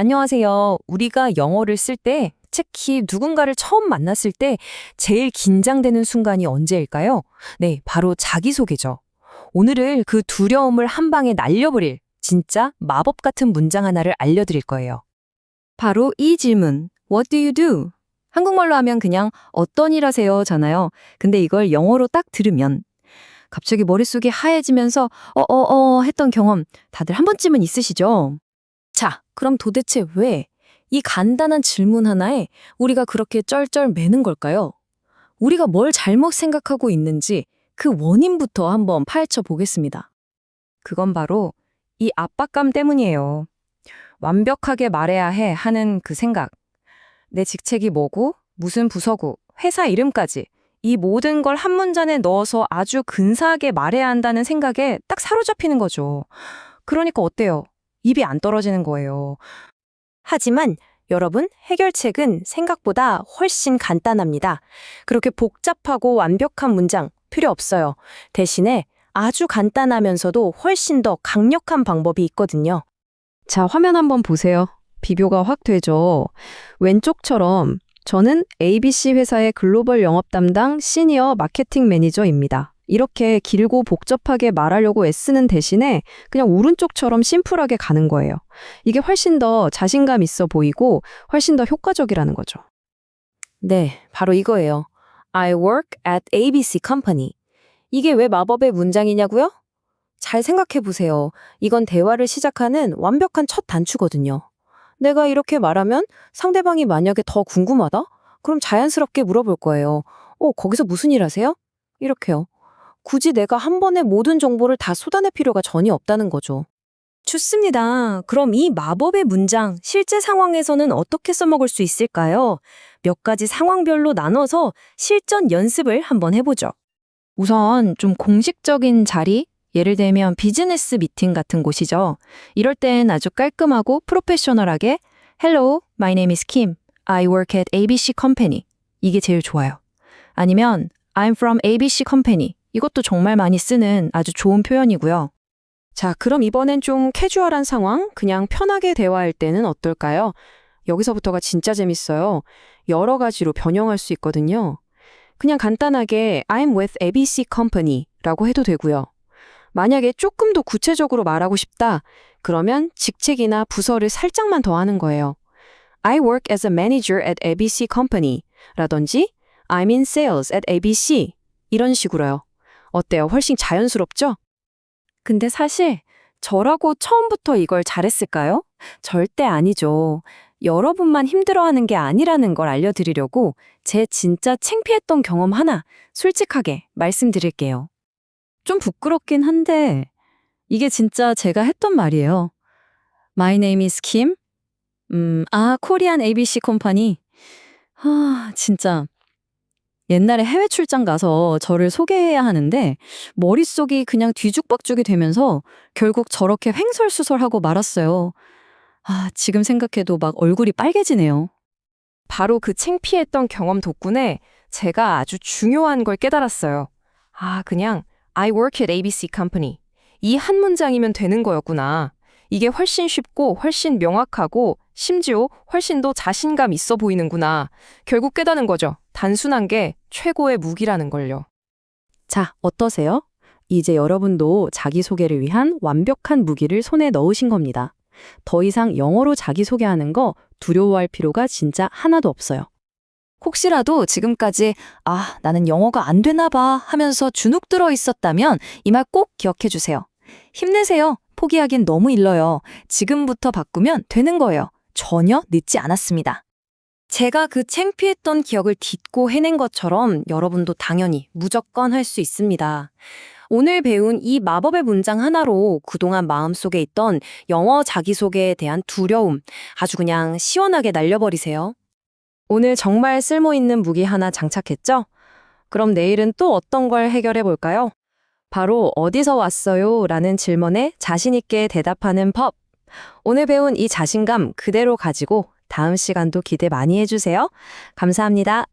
안녕하세요. 우리가 영어를 쓸 때, 특히 누군가를 처음 만났을 때 제일 긴장되는 순간이 언제일까요? 네, 바로 자기소개죠. 오늘은 그 두려움을 한 방에 날려버릴 진짜 마법 같은 문장 하나를 알려드릴 거예요. 바로 이 질문. What do you do? 한국말로 하면 그냥 어떤 일 하세요 잖아요. 근데 이걸 영어로 딱 들으면 갑자기 머릿속이 하얘지면서 어어어 했던 경험 다들 한 번쯤은 있으시죠? 자, 그럼 도대체 왜 이 간단한 질문 하나에 우리가 그렇게 쩔쩔 매는 걸까요? 우리가 뭘 잘못 생각하고 있는지 그 원인부터 한번 파헤쳐 보겠습니다. 그건 바로 이 압박감 때문이에요. 완벽하게 말해야 해 하는 그 생각. 내 직책이 뭐고, 무슨 부서고, 회사 이름까지 이 모든 걸 한 문장에 넣어서 아주 근사하게 말해야 한다는 생각에 딱 사로잡히는 거죠. 그러니까 어때요? 입이 안 떨어지는 거예요. 하지만 여러분, 해결책은 생각보다 훨씬 간단합니다. 그렇게 복잡하고 완벽한 문장 필요 없어요. 대신에 아주 간단하면서도 훨씬 더 강력한 방법이 있거든요. 자, 화면 한번 보세요. 비교가 확 되죠. 왼쪽처럼 저는 ABC 회사의 글로벌 영업 담당 시니어 마케팅 매니저입니다. 이렇게 길고 복잡하게 말하려고 애쓰는 대신에 그냥 오른쪽처럼 심플하게 가는 거예요. 이게 훨씬 더 자신감 있어 보이고 훨씬 더 효과적이라는 거죠. 네, 바로 이거예요. I work at ABC company. 이게 왜 마법의 문장이냐고요? 잘 생각해 보세요. 이건 대화를 시작하는 완벽한 첫 단추거든요. 내가 이렇게 말하면 상대방이 만약에 더 궁금하다? 그럼 자연스럽게 물어볼 거예요. 어, 거기서 무슨 일 하세요? 이렇게요. 굳이 내가 한 번에 모든 정보를 다 쏟아낼 필요가 전혀 없다는 거죠. 좋습니다. 그럼 이 마법의 문장, 실제 상황에서는 어떻게 써먹을 수 있을까요? 몇 가지 상황별로 나눠서 실전 연습을 한번 해보죠. 우선 좀 공식적인 자리, 예를 들면 비즈니스 미팅 같은 곳이죠. 이럴 땐 아주 깔끔하고 프로페셔널하게 Hello, my name is Kim. I work at ABC Company. 이게 제일 좋아요. 아니면 I'm from ABC Company. 이것도 정말 많이 쓰는 아주 좋은 표현이고요. 자, 그럼 이번엔 좀 캐주얼한 상황, 그냥 편하게 대화할 때는 어떨까요? 여기서부터가 진짜 재밌어요. 여러 가지로 변형할 수 있거든요. 그냥 간단하게 I'm with ABC Company 라고 해도 되고요. 만약에 조금 더 구체적으로 말하고 싶다. 그러면 직책이나 부서를 살짝만 더 하는 거예요. I work as a manager at ABC Company 라든지 I'm in sales at ABC 이런 식으로요. 어때요? 훨씬 자연스럽죠? 근데 사실 저라고 처음부터 이걸 잘했을까요? 절대 아니죠. 여러분만 힘들어하는 게 아니라는 걸 알려드리려고 제 진짜 창피했던 경험 하나 솔직하게 말씀드릴게요. 좀 부끄럽긴 한데 이게 진짜 제가 했던 말이에요. My name is Kim. 음, 아, 코리안 ABC 컴퍼니. 아, 진짜. 옛날에 해외 출장 가서 저를 소개해야 하는데 머릿속이 그냥 뒤죽박죽이 되면서 결국 저렇게 횡설수설하고 말았어요. 아, 지금 생각해도 막 얼굴이 빨개지네요. 바로 그 창피했던 경험 덕분에 제가 아주 중요한 걸 깨달았어요. 아, 그냥 I work at ABC company. 이 한 문장이면 되는 거였구나. 이게 훨씬 쉽고 훨씬 명확하고 심지어 훨씬 더 자신감 있어 보이는구나. 결국 깨닫는 거죠. 단순한 게 최고의 무기라는 걸요. 자, 어떠세요? 이제 여러분도 자기소개를 위한 완벽한 무기를 손에 넣으신 겁니다. 더 이상 영어로 자기소개하는 거 두려워할 필요가 진짜 하나도 없어요. 혹시라도 지금까지 아, 나는 영어가 안 되나 봐 하면서 주눅 들어 있었다면 이 말 꼭 기억해 주세요. 힘내세요. 포기하긴 너무 일러요. 지금부터 바꾸면 되는 거예요. 전혀 늦지 않았습니다. 제가 그 창피했던 기억을 딛고 해낸 것처럼 여러분도 당연히 무조건 할 수 있습니다. 오늘 배운 이 마법의 문장 하나로 그동안 마음속에 있던 영어 자기소개에 대한 두려움 아주 그냥 시원하게 날려버리세요. 오늘 정말 쓸모있는 무기 하나 장착했죠? 그럼 내일은 또 어떤 걸 해결해 볼까요? 바로 어디서 왔어요? 라는 질문에 자신있게 대답하는 법. 오늘 배운 이 자신감 그대로 가지고 다음 시간도 기대 많이 해주세요. 감사합니다.